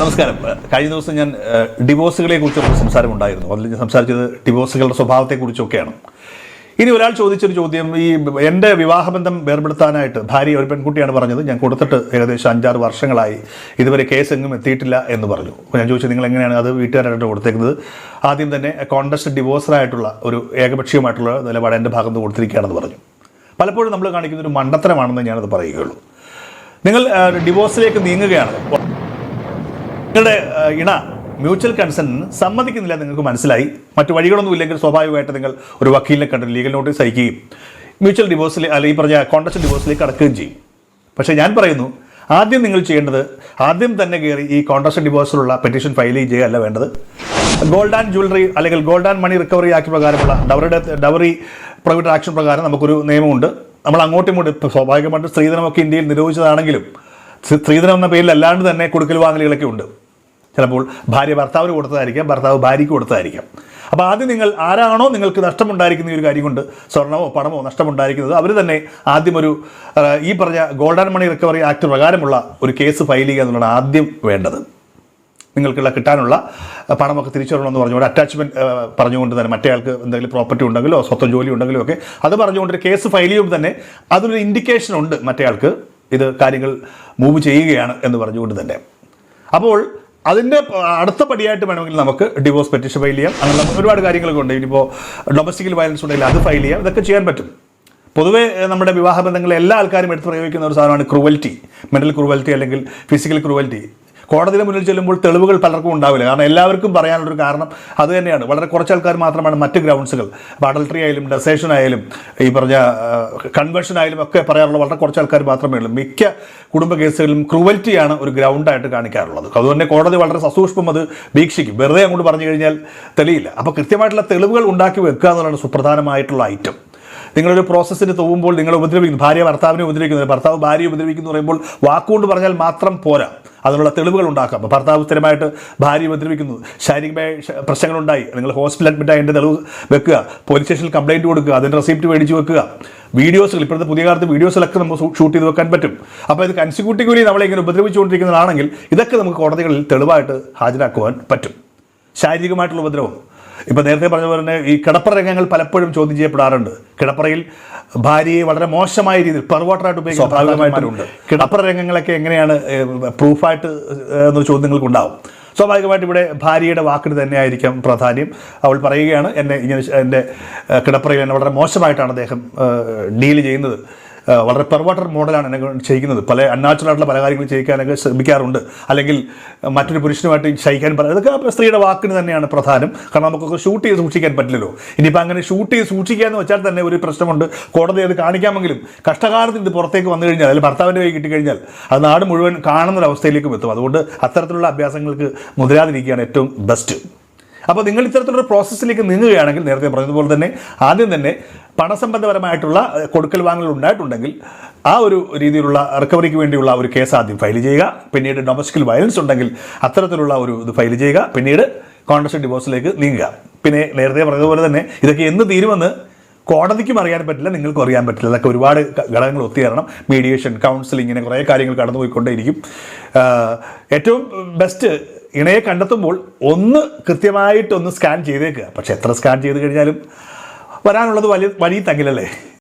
നമസ്കാരം. കഴിഞ്ഞ ദിവസം ഞാൻ ഡിവോഴ്സുകളെ കുറിച്ചൊക്കെ സംസാരമുണ്ടായിരുന്നു അതിൽ ഞാൻ സംസാരിച്ചത് ഡിവോഴ്സുകളുടെ സ്വഭാവത്തെക്കുറിച്ചൊക്കെയാണ്. ഇനി ഒരാൾ ചോദിച്ചൊരു ചോദ്യം ഈ എന്റെ വിവാഹബന്ധം വേർപെടുത്താനായിട്ട് ഭാര്യ ഒരു പെൺകുട്ടിയാണ് പറഞ്ഞത്. ഞാൻ കൊടുത്തിട്ട് ഏകദേശം അഞ്ചാറ് വർഷങ്ങളായി. ഇതുവരെ കേസ് എങ്ങും എത്തിയിട്ടില്ല എന്ന് പറഞ്ഞു. അപ്പോൾ ഞാൻ ചോദിച്ചു നിങ്ങൾ എങ്ങനെയാണ് അത് വീട്ടുകാരായിട്ട് കൊടുത്തേക്കുന്നത്? ആദ്യം തന്നെ കോൺടസ്റ്റ് ഡിവോഴ്സറായിട്ടുള്ള ഒരു ഏകപക്ഷീയമായിട്ടുള്ള നിലപാട് എന്റെ ഭാഗത്ത് കൊടുത്തിരിക്കുകയാണെന്ന് പറഞ്ഞു. പലപ്പോഴും നമ്മൾ കാണിക്കുന്ന ഒരു മണ്ടത്തരമാണെന്ന് ഞാനത് പറയുകയുള്ളൂ. നിങ്ങൾ ഡിവോഴ്സിലേക്ക് നീങ്ങുകയാണ്. നിങ്ങളുടെ ഇണ മ്യൂച്വൽ കൺസൺ സമ്മതിക്കുന്നില്ല നിങ്ങൾക്ക് മനസ്സിലായി. മറ്റു വഴികളൊന്നും ഇല്ലെങ്കിൽ സ്വാഭാവികമായിട്ട് നിങ്ങൾ ഒരു വക്കീലിനെ കണ്ട് ലീഗൽ നോട്ടീസ് അയക്കുകയും മ്യൂച്വൽ ഡിവോഴ്സിൽ അല്ലെങ്കിൽ പറഞ്ഞ കോൺട്രസ്റ്റ് ഡിവോഴ്സിലേക്ക് കടക്കുകയും ചെയ്യും. പക്ഷേ ഞാൻ പറയുന്നു ആദ്യം നിങ്ങൾ ചെയ്യേണ്ടത് ആദ്യം തന്നെ കയറി ഈ കോൺട്രസ്റ്റ് ഡിവോഴ്സിലുള്ള പെറ്റീഷൻ ഫയൽ ചെയ്യുകയല്ല വേണ്ടത്. ഗോൾഡ് ആൻഡ് ജ്വല്ലറി അല്ലെങ്കിൽ gold and money recovery act പ്രകാരമുള്ള ഡവറിയുടെ ഡവറി പ്രൈവറ്റ് ആക്ഷൻ പ്രകാരം നമുക്കൊരു നിയമമുണ്ട്. നമ്മൾ അങ്ങോട്ടും ഇങ്ങോട്ടും സ്വാഭാവികമായിട്ട് സ്ത്രീധനമൊക്കെ ഇന്ത്യയിൽ നിരോധിച്ചതാണെങ്കിലും സ്ത്രീധനം എന്ന പേരിൽ അല്ലാണ്ട് തന്നെ കൊടുക്കൽ വാങ്ങലുകളൊക്കെ ഉണ്ട്. ചിലപ്പോൾ ഭാര്യ ഭർത്താവിന് കൊടുത്തതായിരിക്കാം ഭർത്താവ് ഭാര്യയ്ക്ക് കൊടുത്തതായിരിക്കാം. അപ്പോൾ ആദ്യം നിങ്ങൾ ആരാണോ നിങ്ങൾക്ക് നഷ്ടമുണ്ടായിരിക്കുന്ന ഒരു കാര്യം കൊണ്ട് സ്വർണമോ പണമോ നഷ്ടമുണ്ടായിരിക്കുന്നത് അവർ തന്നെ ആദ്യം ഒരു ഈ പറഞ്ഞ ഗോൾഡ് മണി റിക്കവറി ആക്ട് പ്രകാരമുള്ള ഒരു കേസ് ഫയൽ ചെയ്യുക എന്നുള്ളതാണ് ആദ്യം വേണ്ടത്. നിങ്ങൾക്കുള്ള കിട്ടാനുള്ള പണമൊക്കെ തിരിച്ചു തരണമെന്ന് പറഞ്ഞുകൊണ്ട് അറ്റാച്ച്മെന്റ് പറഞ്ഞുകൊണ്ട് തന്നെ മറ്റേ ആൾക്ക് എന്തെങ്കിലും പ്രോപ്പർട്ടി ഉണ്ടെങ്കിലോ സ്വത്തം ജോലി ഉണ്ടെങ്കിലോ ഒക്കെ അത് പറഞ്ഞുകൊണ്ട് ഒരു കേസ് ഫയൽ ചെയ്യുമ്പോൾ തന്നെ അതിനൊരു ഇൻഡിക്കേഷൻ ഉണ്ട് മറ്റേ ആൾക്ക് ഇത് കാര്യങ്ങൾ മൂവ് ചെയ്യുകയാണ് എന്ന് പറഞ്ഞുകൊണ്ട് തന്നെ. അപ്പോൾ അതിന്റെ അടുത്ത പടിയായിട്ട് വേണമെങ്കിൽ നമുക്ക് ഡിവോഴ്സ് പെറ്റീഷൻ ഫയൽ ചെയ്യാം. അങ്ങനെ ഒരുപാട് കാര്യങ്ങളൊക്കെ ഉണ്ട്. ഇനിയിപ്പോൾ ഡൊമസ്റ്റിക്കൽ വയലൻസ് ഉണ്ടെങ്കിൽ അത് ഫയൽ ചെയ്യാം. ഇതൊക്കെ ചെയ്യാൻ പറ്റും. പൊതുവേ നമ്മുടെ വിവാഹ ബന്ധങ്ങളിൽ എല്ലാ ആൾക്കാരും എടുത്ത് പ്രയോഗിക്കുന്ന ഒരു സാധനമാണ് ക്രൂവൽറ്റി മെന്റൽ ക്രൂവൽറ്റി അല്ലെങ്കിൽ ഫിസിക്കൽ ക്രൂവൽറ്റി കോടതിയുടെ മുന്നിൽ ചെല്ലുമ്പോൾ തെളിവുകൾ പലർക്കും ഉണ്ടാവില്ല. കാരണം എല്ലാവർക്കും പറയാനുള്ളൊരു കാരണം അത് തന്നെയാണ്. വളരെ കുറച്ച് ആൾക്കാർ മാത്രമാണ് മറ്റ് ഗ്രൗണ്ട്സുകൾ. അഡൾട്ടറി ആയാലും ഡെസേഷൻ ആയാലും ഈ പറഞ്ഞ കൺവെൻഷൻ ആയാലും ഒക്കെ പറയാറുള്ള വളരെ കുറച്ച് ആൾക്കാർ മാത്രമേ ഉള്ളൂ. മിക്ക കുടുംബ കേസുകളിലും ക്രൂവൽറ്റിയാണ് ഒരു ഗ്രൗണ്ടായിട്ട് കാണിക്കാറുള്ളത്. അതുകൊണ്ട് കോടതി വളരെ സസൂക്ഷ്മം അത് വീക്ഷിക്കും. വെറുതെ അങ്ങോട്ട് പറഞ്ഞു കഴിഞ്ഞാൽ തെളിയില്ല. അപ്പോൾ കൃത്യമായിട്ടുള്ള തെളിവുകൾ ഉണ്ടാക്കി വെക്കുക എന്നുള്ളതാണ് സുപ്രധാനമായിട്ടുള്ള ഐറ്റം നിങ്ങളൊരു പ്രോസസ്സിന് തോന്നുമ്പോൾ നിങ്ങൾ ഉപദ്രവിക്കുന്നു. ഭാര്യ ഭർത്താവിനെ ഉപദ്രവിക്കുന്നു. ഭർത്താവ് ഭാര്യയെ ഉപദ്രവിക്കുന്നു പറയുമ്പോൾ വാക്കുകൊണ്ട് പറഞ്ഞാൽ മാത്രം പോരാ. അതിനുള്ള തെളിവുകൾ ഉണ്ടാക്കാം. ഭർത്താവ് സ്ഥിരമായിട്ട് ഭാര്യ ഉപദ്രവിക്കുന്നു. ശാരീരികമായ പ്രശ്നങ്ങളുണ്ടായി. നിങ്ങൾ ഹോസ്പിറ്റൽ അഡ്മിറ്റ് ആയതിന്റെ തെളിവ് വെക്കുക. പോലീസ് സ്റ്റേഷനിൽ കംപ്ലയിന്റ് കൊടുക്കുക. അതിന്റെ റെസിപ്റ്റ് മേടിച്ച് വെക്കുക. വീഡിയോസുകൾ ഇപ്പോഴത്തെ പുതിയ കാലത്ത് വീഡിയോസിലൊക്കെ നമുക്ക് ഷൂട്ട് ചെയ്ത് വെക്കാൻ പറ്റും. അപ്പോൾ ഇത് കൺസിക്യൂട്ടീവ്ലി നമ്മളെ ഇങ്ങനെ ഉപദ്രവിച്ചുകൊണ്ടിരിക്കുന്നതാണെങ്കിൽ ഇതൊക്കെ നമുക്ക് കോടതികളിൽ തെളിവായിട്ട് ഹാജരാക്കുവാൻ പറ്റും. ശാരീരികമായിട്ടുള്ള ഉപദ്രവം. ഇപ്പം നേരത്തെ പറഞ്ഞ പോലെ തന്നെ ഈ കിടപ്പറ രംഗങ്ങൾ പലപ്പോഴും ചോദ്യം ചെയ്യപ്പെടാറുണ്ട്. കിടപ്പറയിൽ ഭാര്യയെ വളരെ മോശമായ രീതിയിൽ പെർവാട്ടറായിട്ട് ഉപയോഗിക്കുന്ന കിടപ്പറ രംഗങ്ങളൊക്കെ എങ്ങനെയാണ് പ്രൂഫായിട്ട് എന്നൊരു ചോദ്യങ്ങൾക്കുണ്ടാവും. സ്വാഭാവികമായിട്ട് ഇവിടെ ഭാര്യയുടെ വാക്കിന് തന്നെയായിരിക്കും പ്രാധാന്യം. അവൾ പറയുകയാണ് എന്നെ ഇങ്ങനെ എന്റെ കിടപ്പറയിൽ എന്നെ വളരെ മോശമായിട്ടാണ് അദ്ദേഹം ഡീൽ ചെയ്യുന്നത്. വളരെ പെർവാട്ടർ മോഡലാണ് എന്നെ ചെയ്യിക്കുന്നത്. പല അൺനാച്ചുറൽ ആയിട്ടുള്ള പല കാര്യങ്ങളും ചെയ്യിക്കാനൊക്കെ ശ്രമിക്കാറുണ്ട്. അല്ലെങ്കിൽ മറ്റൊരു പുരുഷനുമായിട്ട് ശയിക്കാൻ പല അതൊക്കെ സ്ത്രീയുടെ വാക്കിന് തന്നെയാണ് പ്രധാനം. കാരണം നമുക്കൊക്കെ ഷൂട്ട് ചെയ്ത് സൂക്ഷിക്കാൻ പറ്റില്ലല്ലോ. ഇനിയിപ്പോൾ അങ്ങനെ ഷൂട്ട് ചെയ്ത് സൂക്ഷിക്കുക എന്ന് വെച്ചാൽ തന്നെ ഒരു പ്രശ്നമുണ്ട്. കോടതി അത് കാണിക്കാമെങ്കിലും കഷ്ടകാലത്ത് ഇത് പുറത്തേക്ക് വന്നു കഴിഞ്ഞാൽ അല്ലെങ്കിൽ ഭർത്താവിന്റെ കൈ കിട്ടിക്കഴിഞ്ഞാൽ അത് നാട് മുഴുവൻ കാണുന്നൊരവസ്ഥയിലേക്കും എത്തും. അതുകൊണ്ട് അത്തരത്തിലുള്ള അഭ്യാസങ്ങൾക്ക് മുതിരാതിരിക്കുകയാണ് ഏറ്റവും ബെസ്റ്റ് അപ്പോൾ നിങ്ങൾ ഇത്തരത്തിലുള്ള പ്രോസസ്സിലേക്ക് നീങ്ങുകയാണെങ്കിൽ നേരത്തെ പറഞ്ഞതുപോലെ തന്നെ ആദ്യം തന്നെ പണസംബന്ധപരമായിട്ടുള്ള കൊടുക്കൽ വാങ്ങൽ ഉണ്ടായിട്ടുണ്ടെങ്കിൽ ആ ഒരു രീതിയിലുള്ള റിക്കവറിക്ക് വേണ്ടിയുള്ള ഒരു കേസ് ആദ്യം ഫയൽ ചെയ്യുക. പിന്നീട് ഡൊമസ്റ്റിക് വയലൻസ് ഉണ്ടെങ്കിൽ അത്തരത്തിലുള്ള ഒരു ഇത് ഫയൽ ചെയ്യുക. പിന്നീട് കോൺട്രസ്റ്റ് ഡിവോഴ്സിലേക്ക് നീങ്ങുക. പിന്നെ നേരത്തെ പറഞ്ഞതുപോലെ തന്നെ ഇതൊക്കെ എന്ന് തീരുമെന്ന് കോടതിക്കും അറിയാൻ പറ്റില്ല നിങ്ങൾക്കും അറിയാൻ പറ്റില്ല. അതൊക്കെ ഒരുപാട് ഘടകങ്ങൾ ഒത്തുചേരണം മീഡിയേഷൻ കൗൺസിലിംഗ് ഇങ്ങനെ കുറേ കാര്യങ്ങൾ കടന്നുപോയിക്കൊണ്ടേയിരിക്കും. ഏറ്റവും ബെസ്റ്റ് ഇണയെ കണ്ടെത്തുമ്പോൾ ഒന്ന് കൃത്യമായിട്ടൊന്ന് സ്കാൻ ചെയ്തേക്കുക പക്ഷെ എത്ര സ്കാൻ ചെയ്ത് കഴിഞ്ഞാലും വരാനുള്ളത് വലിയ വലിയ തങ്ങിലല്ലേ